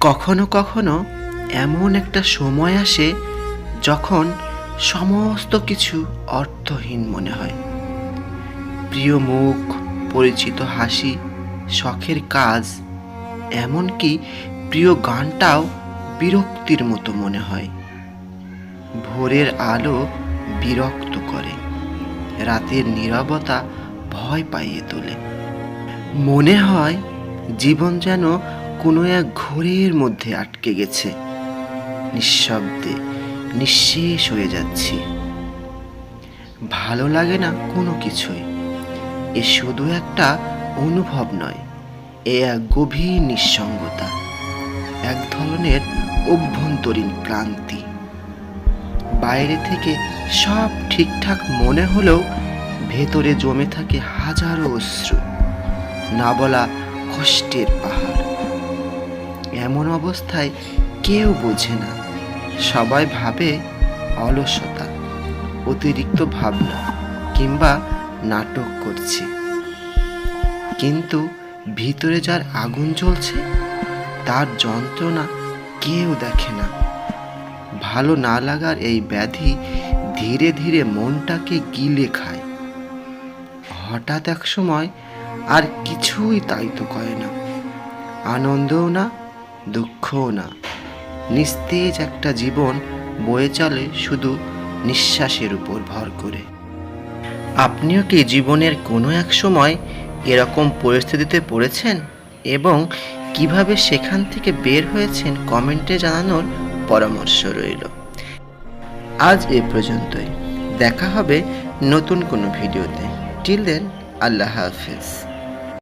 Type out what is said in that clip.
কখনো কখনো এমন একটা সময় আসে যখন সমস্ত কিছু অর্থহীন মনে হয়। প্রিয় মুখ, পরিচিত হাসি, শখের কাজ, এমনকি প্রিয় গানটাও বিরক্তির মতো মনে হয়। ভোরের আলো বিরক্ত করে, রাতের নীরবতা ভয় পাইয়ে তোলে। মনে হয় জীবন যেন কোনো এক ঘোরের মধ্যে আটকে গেছে। নিঃশব্দে নিঃশেষ হয়ে যাচ্ছি। ভালো লাগে না কোনো কিছুই। এ শুধু একটা অনুভব নয়, এ এক গভীর নিঃসঙ্গতা, এক ধরনের অভ্যন্তরীণ ক্লান্তি। বাইরে থেকে সব ঠিকঠাক মনে হলেও ভেতরে জমে থাকে হাজারো অশ্রু, না বলা কষ্টের পাহাড়। এমন অবস্থায় কেউ বোঝে না। সবাই ভাবে অলসতা, অতিরিক্ত ভাবনা কিংবা নাটক করছে। কিন্তু ভিতরে যার আগুন জ্বলছে, তার যন্ত্রণা কেউ দেখে না। ভালো না লাগার এই ব্যাধি ধীরে ধীরে মনটাকে গিলে খায়। হঠাৎ এক সময় আর কিছুই তাইতো করে না। আনন্দও না দুঃখও না। নিস্তেজ একটা জীবন বয়ে চলে শুধু নিঃশ্বাসের উপর ভর করে। আপনিও কি জীবনের কোনো এক সময় এরকম পরিস্থিতিতে পড়েছেন? এবং কীভাবে সেখান থেকে বের হয়েছেন কমেন্টে জানানোর পরামর্শ রইল। আজ এ পর্যন্তই। দেখা হবে নতুন কোনো ভিডিওতে। টিল দেন আল্লাহ হাফিজ।